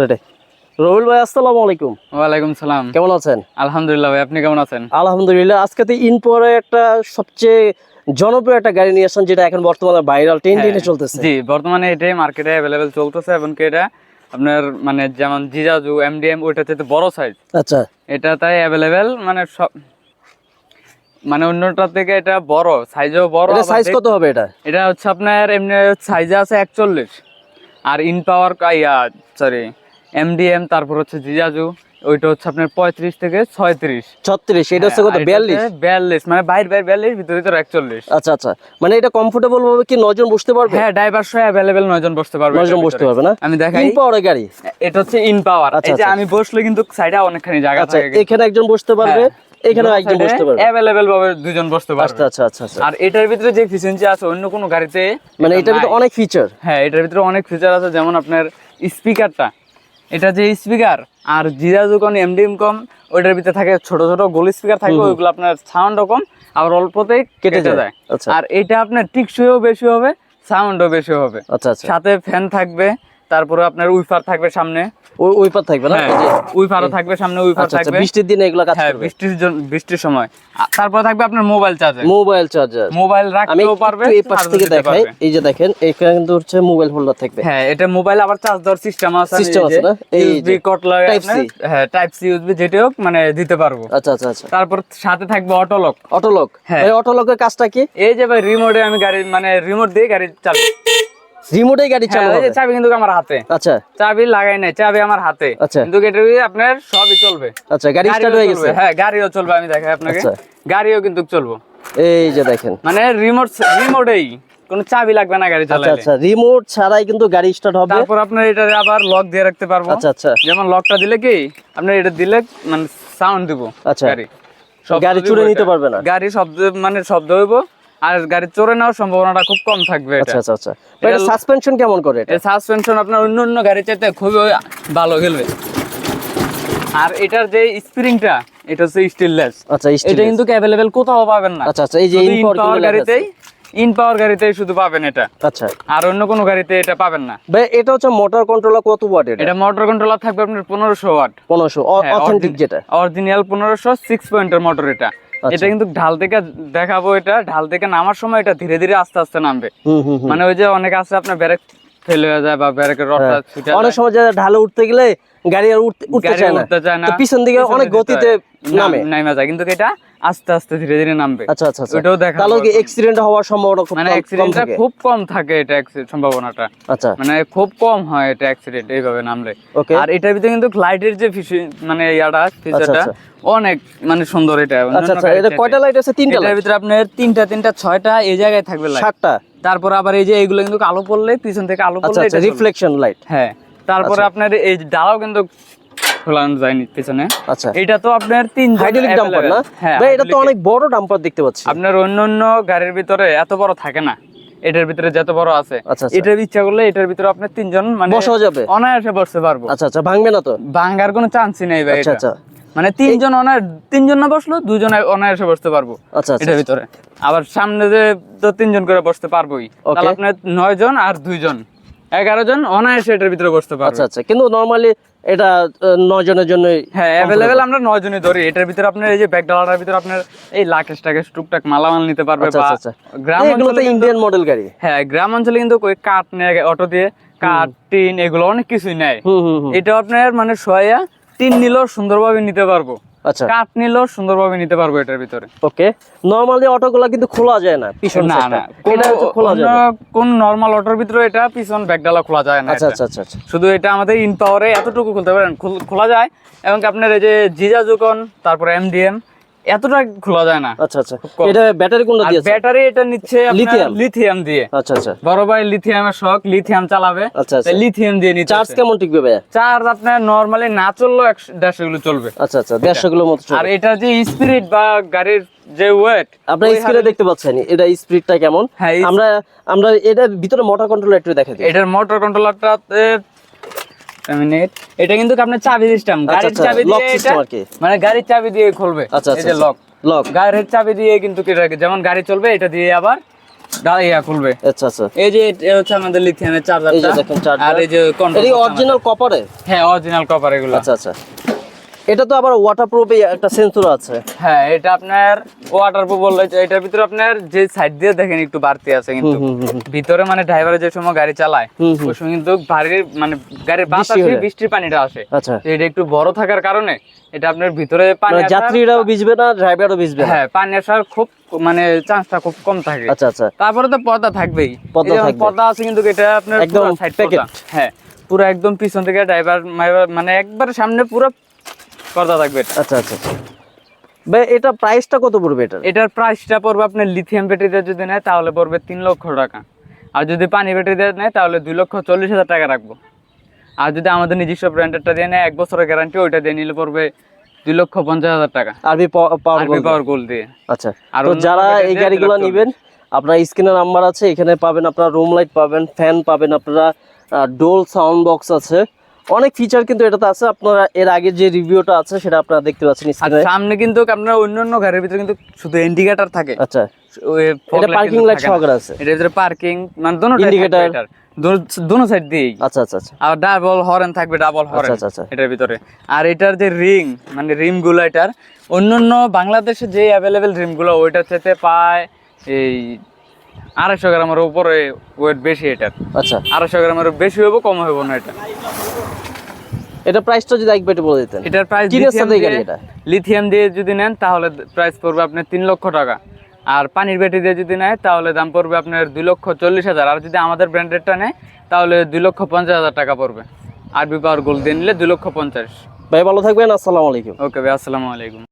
রেডে। রবিল ভাই আসসালামু আলাইকুম। ওয়ালাইকুম সালাম। কেমন আছেন? আলহামদুলিল্লাহ ভাই আপনি কেমন আছেন? আলহামদুলিল্লাহ আজকে তো ইনপোরে একটা সবচেয়ে জনপ্রিয় একটা গাড়ি নিয়ে আসছেন যেটা এখন বর্তমানে ভাইরাল ট্রেনে চলতেছে। জি বর্তমানে এটাই মার্কেটে অ্যাভেলেবেল চলতেছে এবং এটা? আপনার মানে যেমন জিজাজু এমডিএম ওইটা হচ্ছে বড় সাইজ আচ্ছা। এটা তাই অ্যাভেলেবেল মানে সব মানে অন্যটার থেকে এটা বড় সাইজও বড় এটা সাইজ কত হবে এটা? এটা হচ্ছে আপনার এমনি সাইজে আছে একচল্লিশ। আর ইন পাওয়ার সরি এমডিএম তারপর হচ্ছে জিজাজু ওইটা হচ্ছে আপনার পঁয়ত্রিশ থেকে ছয়ত্রিশ। ছত্রিশ এটা হচ্ছে কত বিয়াল্লিশ? বিয়াল্লিশ মানে বাইরে বাইর বিয়াল্লিশ ভিতরে ভিতরে একচল্লিশ। আচ্ছা আচ্ছা মানে এটা কমফোর্টেবল ভাবে কি নজন বসতে পারবে? হ্যাঁ ড্রাইভার সহ অ্যাভেলেবেল নয়জন বসতে পারবে নজন বসতে পারবে না? আমি দেখাই। ইন পাওয়ারের গাড়ি? এটা হচ্ছে ইন পাওয়ার আচ্ছা, এই যে আচ্ছা। আমি বসলে কিন্তু সাইডে অনেকখানি জায়গা আচ্ছা থাকে। এখানে একজন বসতে পারবে এখানে একজন বসতে পারবে। অ্যাভেলেবেল ভাবে দুজন বসতে আচ্ছা পারবে। আচ্ছা আচ্ছা আচ্ছা আর এটার ভিতরে যে ফিসেন্সি আছে অন্য কোনো গাড়িতে মানে এটার ভিতরে অনেক ফিচার হ্যাঁ এটার ভিতরে অনেক ফিচার আছে যেমন আপনার স্পিকারটা এটা যে স্পিকার আর জিরা যখন এমডিএম কম ওইটার ভিতরে থাকে ছোট ছোট গোল স্পিকার থাকে ওইগুলো আপনার সাউন্ড কম আবার অল্পতেই কেটে। যায়। আচ্ছা। আর এটা আপনার টিকসইও বেশি হবে সাউন্ডও বেশি হবে। আচ্ছা আচ্ছা। সাথে ফ্যান থাকবে তারপরে আপনার উইফার থাকবে সামনে। ওই ওই পার থাকবে না? হ্যাঁ এই থাকবে সামনে উইফার আচ্ছা আচ্ছা থাকবে। বৃষ্টির দিনে এগুলো কাজ হ্যাঁ করবে? বৃষ্টির বৃষ্টির সময়। তারপরে থাকবে আপনার mobile charger mobile charger mobile রাখতেও পারবে এই পাশ থেকে দেখাই। এই যে দেখেন এখানে কিন্তু হচ্ছে মোবাইল হোল্ডার থাকবে। হ্যাঁ এটা মোবাইল আবার চার্জ দেওয়ার সিস্টেম আছে System আছে না? এই যে, কট লাগে C। হ্যাঁ টাইপ সি ইউএসবি যেটা হোক মানে দিতে পারব। আচ্ছা আচ্ছা আচ্ছা। তারপর সাথে থাকবে অটো লক অটো লক হ্যাঁ। অটো লকের কাজটা কি? এই যে ভাই রিমোটে আমি গাড়ি মানে রিমোট দিয়ে গাড়ি চালু রিমোটে গাড়ি হ্যাঁ চালু হবে? চাবি কিন্তু আমার হাতে। আচ্ছা। চাবি লাগাই নাই চাবি আমার হাতে। আচ্ছা। কিন্তু এটা আপনার সবই চলবে। আচ্ছা গাড়ি স্টার্ট হয়ে গেছে। হ্যাঁ গাড়িও চলবে আমি দেখাই আপনাকে। আচ্ছা। গাড়িও কিন্তু চলবো। এই যে দেখেন। মানে রিমোট রিমোটেই কোনো চাবি লাগবে না গাড়ি আচ্ছা চালাইলে। আচ্ছা রিমোট ছাড়াই কিন্তু গাড়ি স্টার্ট হবে। তারপর আপনার এটা আবার লক দিয়ে রাখতে পারব। আচ্ছা আচ্ছা। যেমন লকটা দিলে কি আপনার এটা দিলে মানে সাউন্ড দিব আচ্ছা। গাড়ি। গাড়ি চুরে নিতে পারবে না। গাড়ি শব্দ মানে শব্দ হইব। আর গাড়ি চোরে নেওয়ার সম্ভাবনাটা খুব কম থাকবে আচ্ছা আচ্ছা আচ্ছা। এটা- সাসপেনশন কেমন করে এটা? সাসপেনশন আপনার অন্য অন্য গাড়ি চাইতে খুবই ভালো খেলবে। আর এটার যে স্প্রিংটা এটা হচ্ছে স্টিললেস আচ্ছা এটা কিন্তু কোথাও পাবেন না। আচ্ছা আচ্ছা এই যে শুধু ইন ইন পাওয়ার পাওয়ার গাড়িতেই ইন পাওয়ার গাড়িতেই শুধু পাবেন এটা। আচ্ছা। আর অন্য কোনো গাড়িতে এটা পাবেন না। ভাই এটা হচ্ছে মোটর কন্ট্রোলার কত ওয়াট এটা? এটা মোটর কন্ট্রোলার থাকবে আপনার পনেরোশো ওয়াট পনেরোশো অথেন্টিক যেটা। অরিজিনাল পনেরোশো সিক্স পয়েন্টের মোটর এটা। এটা কিন্তু ঢাল থেকে দেখাবো এটা। ঢাল থেকে নামার সময় এটা ধীরে ধীরে আস্তে আস্তে নামবে। মানে ওই যে অনেক আছে আপনার ব্যারেক ফেল হয়ে যায় বা ব্যারেকের রডটা হ্যাঁ। ছুটে অনেক সময় ঢালে উঠতে গেলে গাড়ি আর উঠতে চায় না। পিছন দিকে অনেক গতিতে নাম- নামে যায়। কিন্তু এটা আস্তে আস্তে ধীরে ধীরে নামবে। আচ্ছা আচ্ছা আচ্ছা। ওইটাও দেখা তাহলে কি অ্যাক্সিডেন্ট হওয়ার সম্ভাবনা খুব মানে অ্যাক্সিডেন্টটা খুব কম থাকে এটা accident সম্ভাবনাটা। আচ্ছা। মানে খুব কম হয় এটা অ্যাক্সিডেন্ট এইভাবে নামলে। ওকে আর এটার ভিতরে কিন্তু লাইটের যে মানে ইয়াটা ফিচারটা আচ্ছা। অনেক মানে সুন্দর এটা। আচ্ছা আচ্ছা। এটা কয়টা লাইট আছে? তিনটা লাইট ভিতরে আপনার তিনটা তিনটা ছয়টা এই জায়গায় থাকবে লাইট সাতটা। তারপর আবার এই যে এইগুলো কিন্তু আলো পড়লে পিছন থেকে আলো আচ্ছা পড়লে আচ্ছা এটা রিফ্লেকশন লাইট হ্যাঁ। তারপরে আচ্ছা। আপনার এই ডালাও কিন্তু খোলানো পিছনে। আচ্ছা। এটা তো আপনার তিন হাইড্রোলিক ডাম্পার না? হ্যাঁ ভাই এটা তো অনেক বড় ডাম্পার দেখতে পাচ্ছি। আপনার অন্য অন্য গাড়ির ভিতরে এত বড় থাকে না। এটার ভিতরে যত বড় আছে। আচ্ছা আচ্ছা। এটার ইচ্ছা করলে এটার ভিতরে আপনার তিনজন মানে বসাও যাবে। অনায়াসে বসতে পারব। আচ্ছা আচ্ছা ভাঙবে না তো? ভাঙ্গার কোনো চান্সই নেই ভাই আচ্ছা আচ্ছা। মানে তিনজন অনায়াস তিনজন না বসল দুজন অনায়াসে বসতে পারব আচ্ছা আচ্ছা এটার ভিতরে। আবার সামনে যে তো তিনজন করে বসতে পারবোই। তাহলে আপনার নয় জন আর দুইজন। এগারো জন অনায়াসে এটার ভিতরে বসতে পারবে আচ্ছা আচ্ছা কিন্তু নরমালি এটা নয় জনের জন্য হ্যাঁ অ্যাভেলেবেল আমরা নয় জনই ধরি। এটার ভিতরে আপনার এই যে ব্যাগ ডালাটার ভিতরে আপনার এই লাকেশ টাকেশ টুকটাক মালামাল নিতে পারবে আচ্ছা বা আচ্ছা গ্রাম অঞ্চলে ইন্ডিয়ান মডেল গাড়ি। হ্যাঁ গ্রাম অঞ্চলে কিন্তু ওই কাঠ নিয়ে অটো দিয়ে কাঠ টিন এগুলো অনেক কিছুই নেয়। এটা আপনার মানে সোয়া টিন নিলেও সুন্দরভাবে নিতে পারব। আচ্ছা। কাট নিলেও সুন্দরভাবে নিতে পারব এটার ভিতরে। ওকে। নরমালি অটোগুলা কিন্তু খোলা যায় না পিছন না না এটা খোলা যায় না কোন নর্মাল অটোর ভিতরে এটা পিছন ব্যাকডালা খোলা যায় না আচ্ছা আচ্ছা আচ্ছা শুধু এটা আমাদের ইন পাওয়ারে এতটুকু খুলতে পারেন খোলা যায়। এবং আপনার এই যে জিজা জোকন তারপর এমডিএম এতটা খোলা যায় না। আচ্ছা আচ্ছা। এটা ব্যাটারি কোনটা আর ব্যাটারি এটা নিচ্ছে লিথিয়াম। লিথিয়াম দিয়ে। আচ্ছা আচ্ছা। বড় ভাই লিথিয়ামের শখ লিথিয়াম চালাবে। আচ্ছা আচ্ছা। লিথিয়াম দিয়ে নিচ্ছে চার্জ কেমন টিকবে চার্জ আপনার নরমালি না গুলো চলবে। আচ্ছা আচ্ছা। দেড়শো কিলো মতো আর এটা যে স্পিরিট বা গাড়ির যে ওয়েট আপনার স্ক্রিনে দেখতে পাচ্ছেন এটা স্পিডটা কেমন? হ্যাঁ, আমরা আমরা এটা ভিতরে মোটর কন্ট্রোল একটু দেখা দিই। এটার মোটর কন্ট্রোলারটাতে মিনিট। এটা কিন্তু আপনার চাবি সিস্টেম গাড়ির আচ্ছা, চাবি দিয়ে এটা মানে গাড়ির চাবি দিয়ে খুলবে। আচ্ছা এই আচ্ছা। যে লক লক গাড়ির চাবি দিয়ে কিন্তু যেমন গাড়ি চলবে এটা দিয়ে আবার দাঁড়াইয়া খুলবে। আচ্ছা আচ্ছা। এই যে এটা হচ্ছে আমাদের লিথিয়ামের এই যে দেখেন চার্জার আর এই যে অরিজিনাল কপারে হ্যাঁ অরিজিনাল কপার এগুলো। আচ্ছা আচ্ছা। এটা তো আবার ওয়াটারপ্রুফ একটা সেন্সর আছে। হ্যাঁ এটা আপনার ওয়াটার প্রুফ বললে এটার ভিতরে আপনার যে সাইড দিয়ে দেখেন একটু বাড়তি আছে কিন্তু। ভিতরে মানে ড্রাইভারে যে সময় গাড়ি চালায়। ওই সময় কিন্তু ভারী মানে গাড়ির বাতাসে বৃষ্টির পানিটা আসে। আচ্ছা। এটা একটু বড় থাকার কারণে এটা আপনার ভিতরে পানি মানে যাত্রীরাও ভিজবে না ড্রাইভারও ভিজবে হ্যাঁ পানি আসার খুব মানে চান্সটা খুব কম থাকে। আচ্ছা আচ্ছা। তারপরে তো পর্দা থাকবেই। পর্দা আছে কিন্তু এটা আপনার একদম packet। পর্দা। হ্যাঁ পুরো একদম পিছন থেকে ড্রাইভার মানে একবার সামনে পুরো পর্দা থাকবে এটা। আচ্ছা আচ্ছা আচ্ছা। ভাই এটা প্রাইসটা কত পড়বে এটা এটার প্রাইসটা পড়বে আপনার লিথিয়াম ব্যাটারিতে যদি নেয় তাহলে পড়বে তিন লক্ষ টাকা। আর যদি পানি ব্যাটারিতে নেয় তাহলে দুই লক্ষ চল্লিশ হাজার টাকা রাখব। আর যদি আমাদের নিজস্ব ব্র্যান্ডেরটা দিয়ে নেয় এক বছরের গ্যারান্টি ওইটা দিয়ে নিলে পড়বে দুই লক্ষ পঞ্চাশ হাজার টাকা। আরবি পাওয়ার পাওয়ার গোল দিয়ে। আচ্ছা আর যারা এই গাড়িগুলো নেবেন আপনার স্ক্রিনের নাম্বার আছে এখানে পাবেন আপনার রুম লাইট পাবেন ফ্যান পাবেন আপনারা ডোল সাউন্ড বক্স আছে। অনেক ফিচার কিন্তু এটাতে আছে। আপনারা এর আগে যে রিভিউটা আছে সেটা আপনারা দেখতে পাচ্ছেন সামনে কিন্তু আপনার অন্য অন্য গাড়ির ভিতরে কিন্তু শুধু ইন্ডিকেটর থাকে। আচ্ছা। এটা পার্কিং লাইট সহকারে আছে। এটার ভিতরে পার্কিং মানে দোনো। ইন্ডিকেটর দোনো সাইড আচ্ছা আচ্ছা আচ্ছা। আর ডাবল হরেন থাকবে ডাবল হরেন আচ্ছা, আচ্ছা। এটার ভিতরে। আর এটার যে রিং মানে রিমগুলো এটার অন্যান্য বাংলাদেশে যে অ্যাভেলেবেল রিমগুলো ওইটার চাইতে পায় এই আড়াইশো গ্রামের উপরে ওয়েট বেশি এটার। আচ্ছা। আড়াইশো গ্রামের বেশি হইব কম হইব না এটা। এটা প্রাইসটা যদি একবার একটু বলে দিতেন। এটার প্রাইস কি রাস্তা দিয়ে গাড়ি এটা? লিথিয়াম দিয়ে যদি নেন তাহলে প্রাইস পড়বে আপনার তিন লক্ষ টাকা। আর পানির ব্যাটারি দিয়ে যদি নেয় তাহলে দাম পড়বে আপনার দুই লক্ষ চল্লিশ হাজার। আর যদি আমাদের ব্র্যান্ডেডটা নেয় তাহলে দুই লক্ষ পঞ্চাশ হাজার টাকা পড়বে। আরবি পাওয়ার গোল্ড দিয়ে নিলে দুই লক্ষ পঞ্চাশ। ভাই ভালো থাকবেন আসসালামু আলাইকুম। ওকে ভাই আসসালামু আলাইকুম।